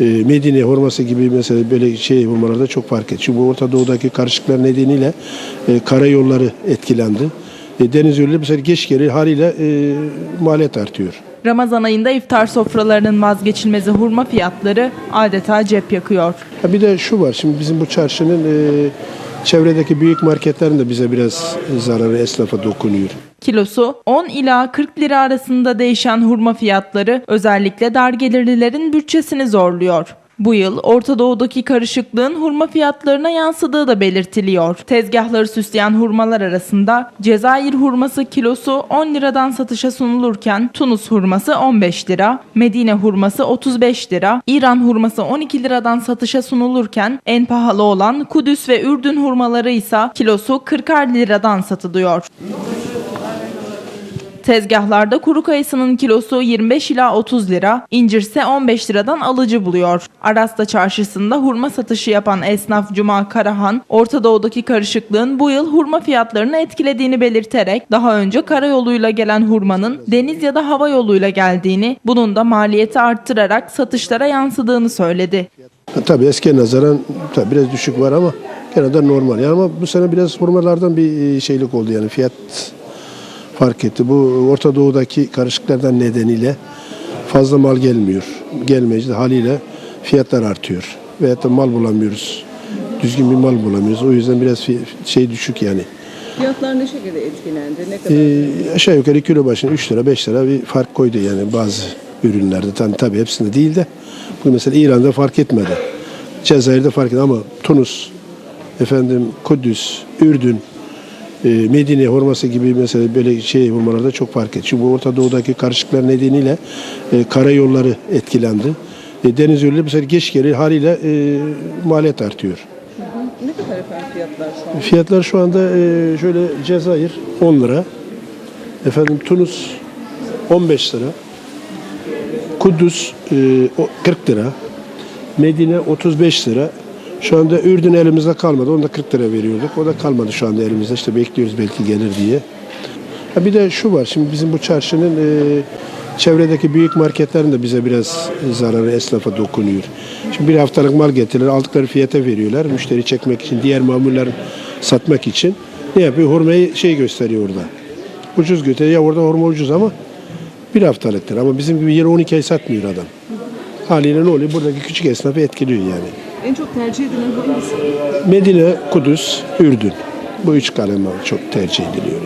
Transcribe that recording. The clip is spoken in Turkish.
E, Medine hurması gibi mesela böyle şey hurmalarda çok fark ediyor. Çünkü bu Orta Doğu'daki karışıklar nedeniyle e, karayolları etkilendi. E, deniz yolları mesela geç geri haliyle e, maliyet artıyor. Ramazan ayında iftar sofralarının vazgeçilmezi hurma fiyatları adeta cep yakıyor. Ha bir de şu var şimdi bizim bu çarşının e, çevredeki büyük marketlerin de bize biraz zararı esnafa dokunuyor. Kilosu 10 ila 40 lira arasında değişen hurma fiyatları özellikle dar gelirlilerin bütçesini zorluyor. Bu yıl Orta Doğu'daki karışıklığın hurma fiyatlarına yansıdığı da belirtiliyor. Tezgahları süsleyen hurmalar arasında Cezayir hurması kilosu 10 liradan satışa sunulurken Tunus hurması 15 lira, Medine hurması 35 lira, İran hurması 12 liradan satışa sunulurken en pahalı olan Kudüs ve Ürdün hurmaları ise kilosu 40 liradan satılıyor. Tezgahlarda kuru kayısının kilosu 25 ila 30 lira, incir ise 15 liradan alıcı buluyor. Arasta çarşısında hurma satışı yapan esnaf Cuma Karahan, Orta Doğu'daki karışıklığın bu yıl hurma fiyatlarını etkilediğini belirterek daha önce karayoluyla gelen hurmanın deniz ya da hava yoluyla geldiğini, bunun da maliyeti arttırarak satışlara yansıdığını söyledi. Ha, tabii eskiye nazaran tabii biraz düşük var ama gene de normal. Yani ama bu sene biraz hurmalardan bir e, şeylik oldu yani fiyat fark etti. Bu Orta Doğu'daki karışıklardan nedeniyle fazla mal gelmiyor. Gelmeyince haliyle fiyatlar artıyor. Veyahut da mal bulamıyoruz. Düzgün bir mal bulamıyoruz. O yüzden biraz şey düşük yani. Fiyatlar ne şekilde etkilendi? Ne kadar? Ee, aşağı yukarı kilo başına 3 lira 5 lira bir fark koydu yani bazı ürünlerde. Tabii, tabii hepsinde değil de bu mesela İran'da fark etmedi. Cezayir'de fark etmedi ama Tunus, efendim Kudüs, Ürdün, Medine hurması gibi mesela böyle şey hurmalarda çok fark ediyor. Çünkü Orta Doğu'daki karışıklar nedeniyle e, karayolları etkilendi. E, deniz yolları mesela geç geri haliyle e, maliyet artıyor. Ne kadar efendim fiyatlar şu an? Fiyatlar şu anda e, şöyle Cezayir 10 lira. Efendim Tunus 15 lira. Kudüs e, o 40 lira. Medine 35 lira. Şu anda Ürdün elimizde kalmadı. Onu da 40 lira veriyorduk. O da kalmadı şu anda elimizde. İşte bekliyoruz belki gelir diye. Ha bir de şu var. Şimdi bizim bu çarşının e, çevredeki büyük marketlerin de bize biraz zararı esnafa dokunuyor. Şimdi bir haftalık mal getirir, aldıkları fiyata veriyorlar. Müşteri çekmek için, diğer mamuller satmak için. Ne yapıyor? Hurmayı şey gösteriyor orada. Ucuz gösteriyor. Ya orada hurma ucuz ama bir haftalıktır. Ama bizim gibi yeri 12 ay satmıyor adam. Haliyle ne oluyor? Buradaki küçük esnafı etkiliyor yani. En çok tercih edilen hangisi? Medine, Kudüs, Ürdün. Bu üç kalem çok tercih ediliyor.